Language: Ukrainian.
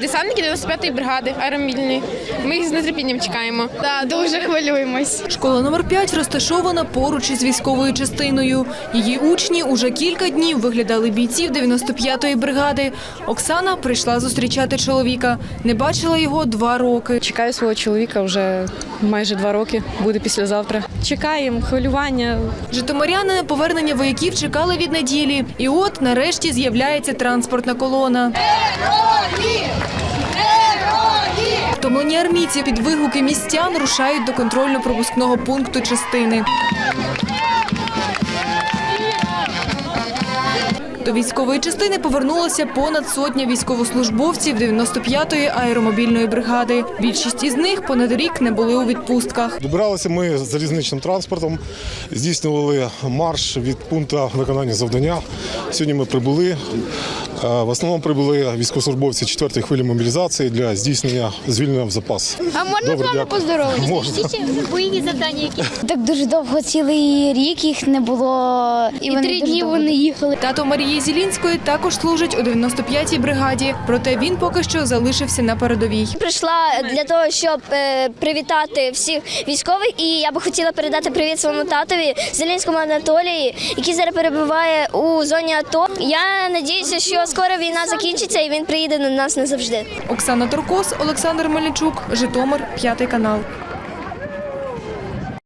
Десантники 95-ї бригади аеромобільної. Ми їх з нетерпінням чекаємо. Да, дуже хвилюємось. Школа номер 5 розташована поруч із військовою частиною. Її учні уже кілька днів виглядали бійців 95-ї бригади. Оксана прийшла зустрічати чоловіка. Не бачила його два роки. Чекаю свого чоловіка вже майже два роки. Буде післязавтра. Чекаємо хвилювання. Житомиряни на повернення вояків чекали від неділі. І от нарешті з'являється транспортна колона. Втомлені армійці під вигуки містян рушають до контрольно-пропускного пункту частини. До військової частини повернулося понад сотня військовослужбовців 95-ї аеромобільної бригади. Більшість із них понад рік не були у відпустках. Добиралися ми залізничним транспортом, здійснювали марш від пункту виконання завдання. Сьогодні ми прибули. В основному прибули військовослужбовці 4-ї хвилі мобілізації для здійснення звільнення в запас. А можна Добре, з вами? Можна. Бойові завдання які? Так дуже довго, цілий рік їх не було. І, І вони три дні довго вони їхали. Тато Марії Зілінської також служить у 95-й бригаді, проте він поки що залишився на передовій. Прийшла для того, щоб е, привітати всіх військових, і я би хотіла передати привіт своєму татові Зеленському Анатолії, який зараз перебуває у зоні АТО. Я надіюся, що скоро війна закінчиться і він приїде на нас назавжди. Оксана Туркос, Олександр Мельничук, Житомир, п'ятий канал.